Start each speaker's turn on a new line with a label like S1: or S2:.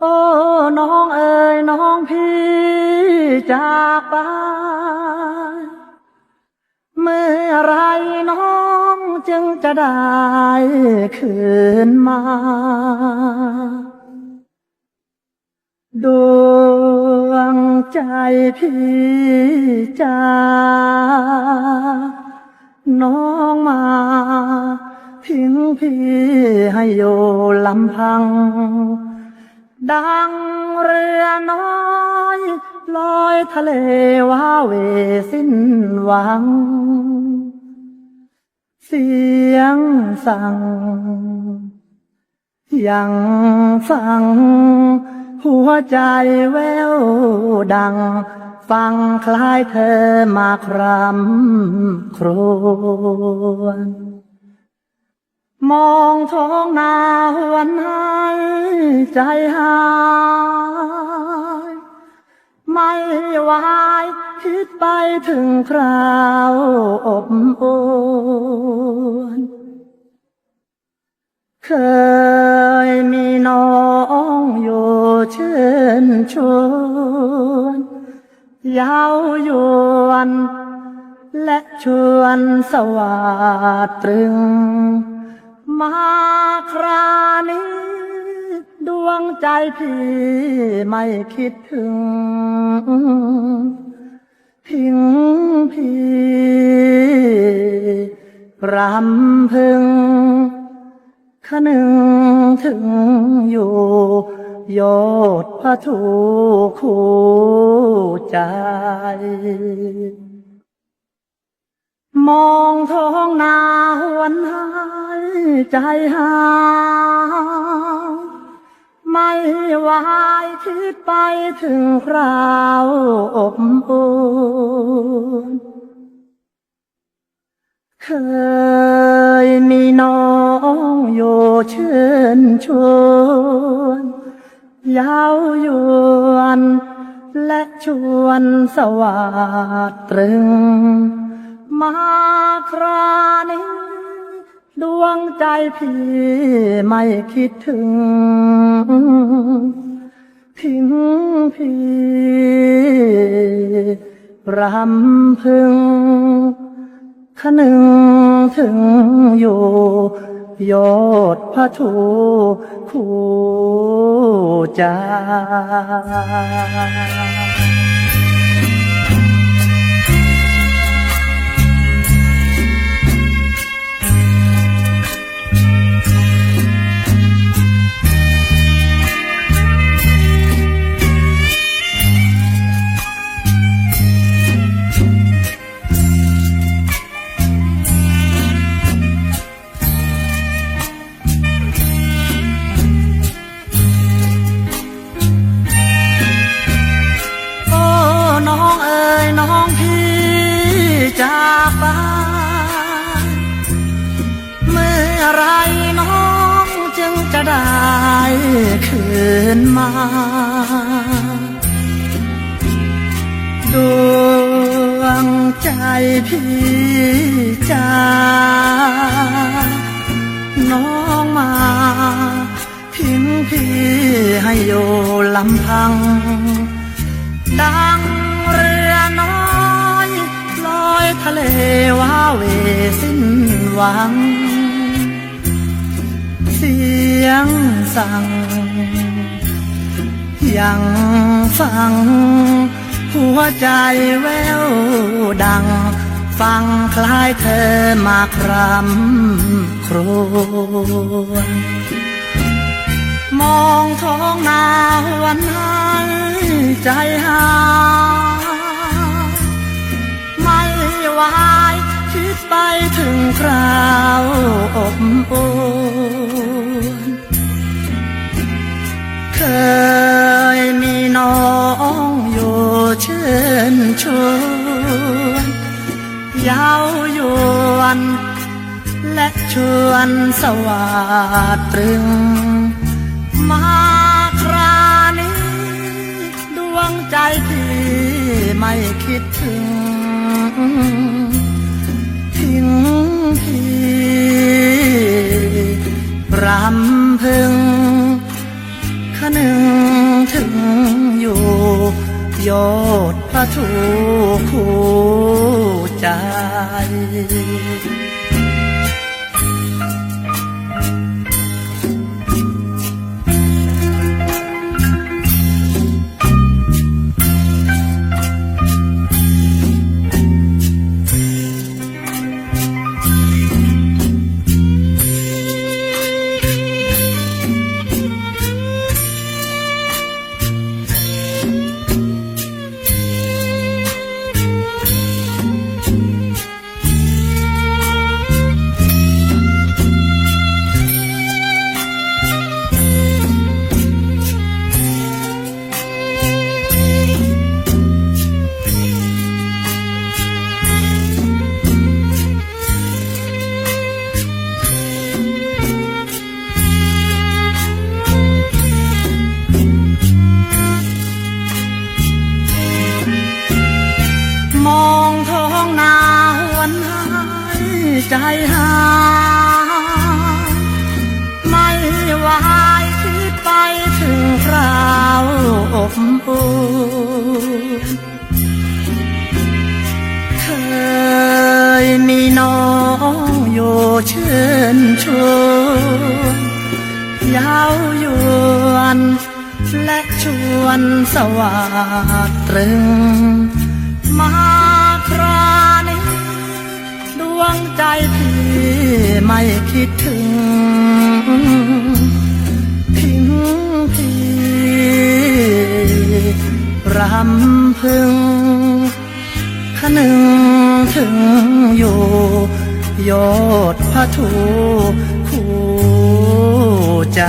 S1: โอ้ น้องเอ๋ยน้องพี่จากไป เมื่อไรน้องจึงจะได้คืนมา ดวงใจพี่จาน้องมา ทิ้งพี่ให้อยู่ลำพัง ดังเรือน้อยลอยทะเลว้าเหวสิ้นหวัง เสียงสั่ง ยังฟัง หัวใจแววดัง ฟังคล้ายเธอมาครำครวญ มองท้องนาหวนหายใจหาย ไม่ไหวายคิดไปถึงคราวอบอุ่นเคยมีน้องอยู่เชิญชวนยาวยวนและชวนสวัสดตรึง มาครานี้ดวงใจพี่ไม่คิดถึงทิ้งพี่รำพึงขนึงถึงอยู่โยดพระถูคู่ใจ มองท้องนา ใจหา ไม่ไหวายคิดไปถึงคราวอบอุ่นเคยมีน้องอยู่เชิญชวนยาวยวนและชวนสวัสดตรึง มาครานี้ ดวงใจพี่ไม่คิดถึง ทิ้งพี่รำพึงขนึงถึงอยู่ยดพระถูคู่ใจ จากไปเมื่อไรน้องจึงจะได้คืนมา ดวงใจพี่จ้าน้องมาทิ้งพี่ให้อยู่ลำพังดัง หวัง เสียงสั่ง ยังฟัง หัวใจแววดัง ฟังคล้ายเธอมาครำครวญมองท้องนาหวนหายใจหา คราวอบอุ่นเคยมีน้องอยู่เชิญชวนยาวยวนและชวนสวัสดตรึง มาครานี้ ดวงใจพี่ไม่คิดถึงำพึงขนึงถึงอยู่ ยอดพระทูคู่ใจ ใจหายไม่วายคิดไปถึงคราวอบอุ่นเคยมีน้องอยู่เชื่นชวนย้ายวนและชวนสวัสดตรึงมา งใจพี่ไม่คิดถึง ทิ้งพี่รำพึงขนึงถึงอยู่ยอดพระถูคู่ใจ